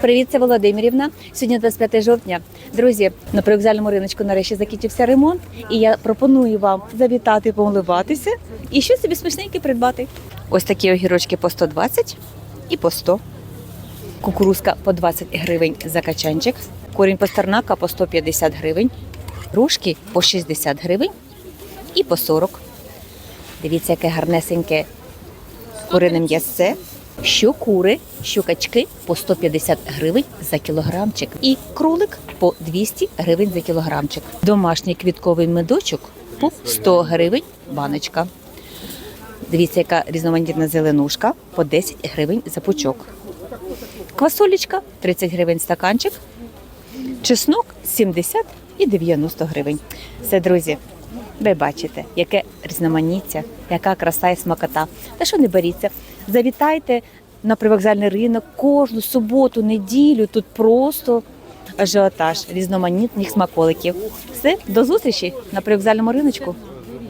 Привіт, це Володимирівна. Сьогодні 25 жовтня. Друзі, на привокзальному риночку нарешті закінчився ремонт, і я пропоную вам завітати, помилуватися і щось собі смачненьке придбати. Ось такі огірочки по 120 і по 100. Кукурузка по 20 гривень за качанчик. Корінь пастернака по 150 гривень. Рушки по 60 гривень і по 40. Дивіться, яке гарнесеньке курине м'ясце. Що кури, що качки по 150 гривень за кілограмчик. І кролик по 200 гривень за кілограмчик. Домашній квітковий медочок по 100 гривень баночка. Дивіться, яка різноманітна зеленушка по 10 гривень за пучок. Квасолічка 30 гривень стаканчик. Чеснок 70 і 90 гривень. Все, друзі, ви бачите, яке різноманіття, яка краса і смакота. Та що не беріться, завітайте на привокзальний ринок кожну суботу, неділю. Тут просто ажіотаж різноманітних смаколиків. Все, до зустрічі на привокзальному риночку.